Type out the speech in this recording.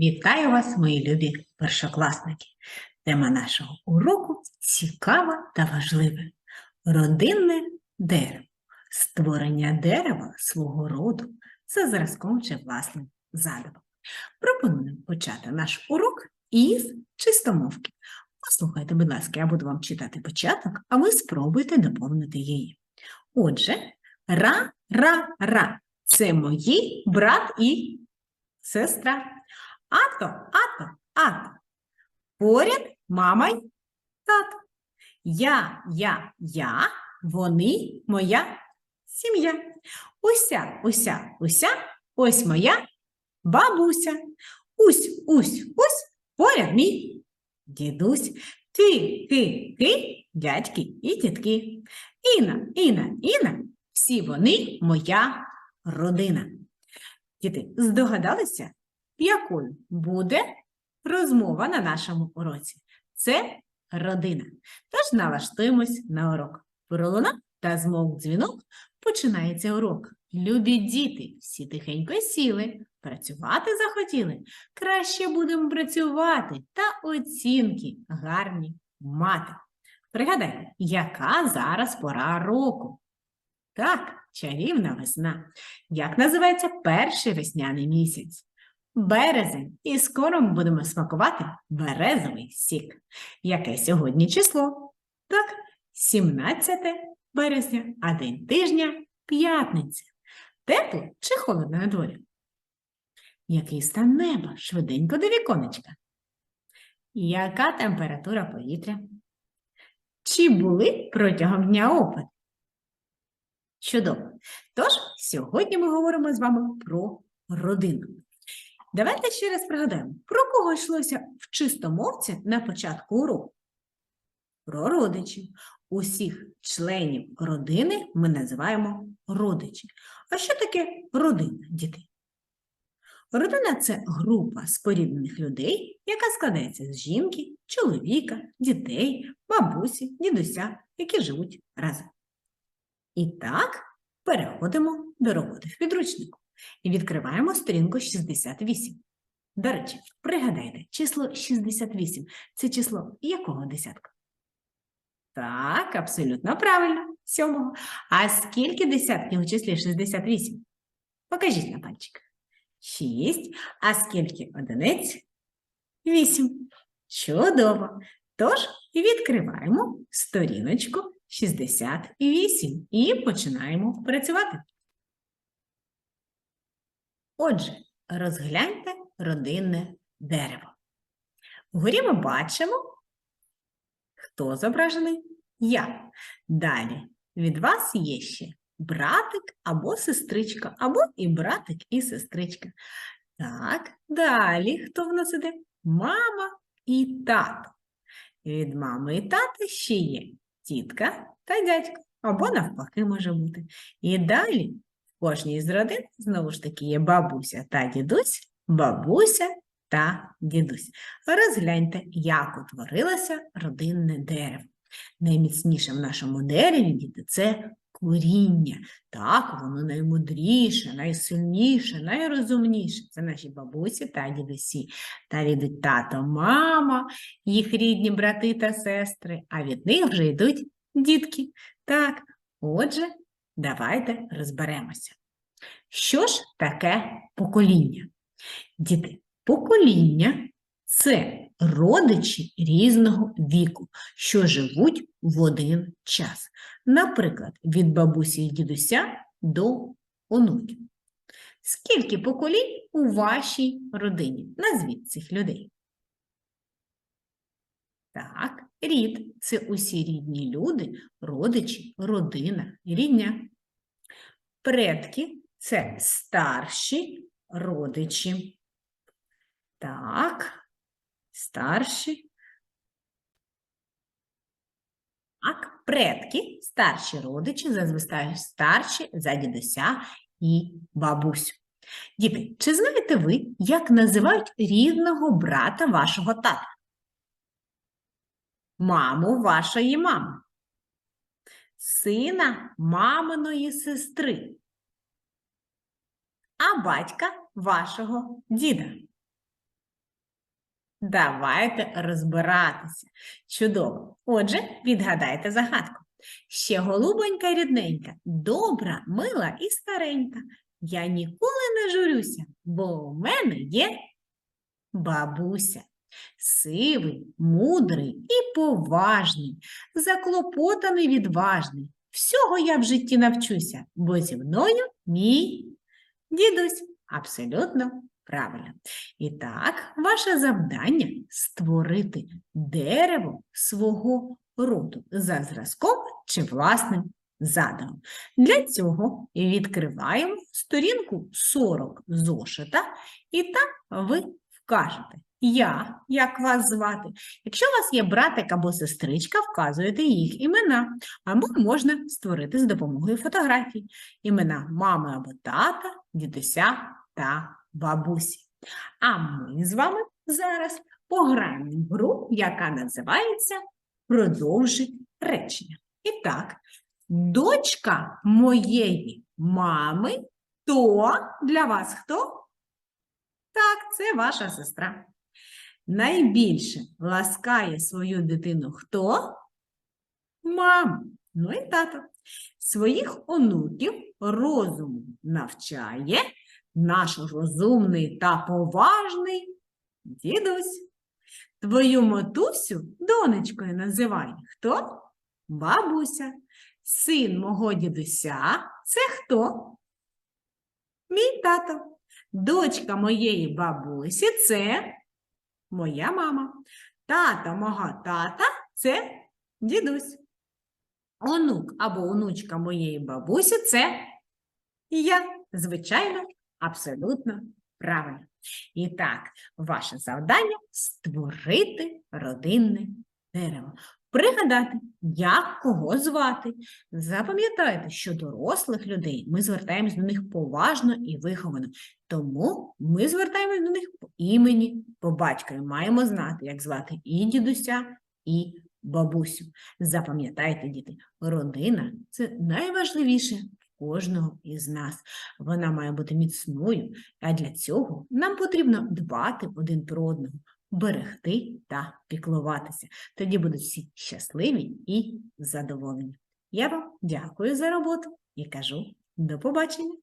Вітаю вас, мої любі першокласники. Тема нашого уроку цікава та важлива. Родинне дерево. Створення дерева свого роду за зразком чи власним задумом. Пропоную почати наш урок із чистомовки. Послухайте, будь ласка, я буду вам читати початок, а ви спробуйте доповнити її. Отже, ра-ра-ра це мої брат і сестра. Ато, ато, ато. Поряд мама й тато. Я, я, я, вони, моя сім'я. Уся, уся, уся, ось моя бабуся. Усь, усь, усь, поряд мій дідусь. Ти, ти, ти, дядьки і тітки. Іна, Іна, Іна, всі вони моя родина. Діти, здогадалися, якою буде розмова на нашому уроці? Це родина. Тож налаштуємось на урок. Пролунав та змовк дзвінок, починається урок. Любі діти, всі тихенько сіли, працювати захотіли. Краще будемо працювати та оцінки гарні мати. Пригадайте, яка зараз пора року? Так, чарівна весна. Як називається перший весняний місяць? Березень. І скоро ми будемо смакувати березовий сік. Яке сьогодні число? Так, 17 березня, а день тижня п'ятниця. Тепло чи холодно на дворі? Який стан неба? Швиденько до віконечка. Яка температура повітря? Чи були протягом дня опади? Чудово. Тож, сьогодні ми говоримо з вами про родину. Давайте ще раз пригадаємо, про кого йшлося в чистомовці на початку уроку? Про родичів. Усіх членів родини ми називаємо родичі. А що таке родина, діти? Родина це група споріднених людей, яка складається з жінки, чоловіка, дітей, бабусі, дідуся, які живуть разом. І так, переходимо до роботи в підручнику і відкриваємо сторінку 68. До речі, пригадайте, число 68 – це число якого десятка? Так, абсолютно правильно, сьомого. А скільки десятків у числі 68? Покажіть на пальчиках. 6. А скільки одиниць? 8. Чудово. Тож відкриваємо сторіночку 68 і починаємо працювати. Отже, розгляньте родинне дерево. Вгорі ми бачимо, хто зображений? Я. Далі від вас є ще братик або сестричка, або і братик, і сестричка. Так, далі хто в нас іде? Мама і тато. Від мами і тата ще є тітка та дядько, або навпаки може бути. І далі кожній з родин знову ж таки є бабуся та дідусь, бабуся та дідусь. Розгляньте, як утворилося родинне дерево. Найміцніше в нашому дереві, це коріння. Так, воно наймудріше, найсильніше, найрозумніше. Це наші бабусі та дідусі. Та від тато, мама, їх рідні брати та сестри, а від них вже йдуть дітки. Так, отже, давайте розберемося. Що ж таке покоління? Діти, покоління це родичі різного віку, що живуть в один час. Наприклад, від бабусі і дідуся до онуків. Скільки поколінь у вашій родині? Назвіть цих людей. Так, рід це усі рідні люди, родичі, родина, рідня. Предки це старші родичі. Так, старші. Так, предки, старші родичі, зазвичай старші за дідуся і бабусю. Діти, чи знаєте ви, як називають рідного брата вашого тата? Маму вашої мами. Сина маминої сестри. А батька вашого діда. Давайте розбиратися. Чудово. Отже, відгадайте загадку. Ще голубонька рідненька, добра, мила і старенька. Я ніколи не журюся, бо у мене є бабуся. Сивий, мудрий і поважний, заклопотаний, відважний. Всього я в житті навчуся, бо зі мною мій дідусь. Абсолютно правильно. І так, ваше завдання створити дерево свого роду за зразком чи власним задумом. Для цього відкриваємо сторінку 40 зошита, і там ви вкажете. Я, як вас звати. Якщо у вас є братик або сестричка, вказуєте їх імена, або можна створити з допомогою фотографій. Імена мами або тата, дідуся та бабусі. А ми з вами зараз пограємо в гру, яка називається Продовжить речення. І так, дочка моєї мами, то для вас хто? Так, це ваша сестра. Найбільше ласкає свою дитину хто? Мама. Ну і тато. Своїх онуків розуму навчає наш розумний та поважний дідусь. Твою матусю донечкою називає хто? Бабуся. Син мого дідуся це хто? Мій тато. Дочка моєї бабусі це моя мама. Тата мого тата це дідусь. Онук або онучка моєї бабусі це я. Звичайно, абсолютно правильно. І так, ваше завдання створити родинне дерево. Пригадати, як кого звати. Запам'ятайте, що дорослих людей ми звертаємось до них поважно і виховано. Тому ми звертаємось до них по імені, по батькові. Маємо знати, як звати і дідуся, і бабусю. Запам'ятайте, діти, родина це найважливіше кожного із нас. Вона має бути міцною, а для цього нам потрібно дбати один про одного, берегти та піклуватися. Тоді будуть всі щасливі і задоволені. Я вам дякую за роботу і кажу до побачення!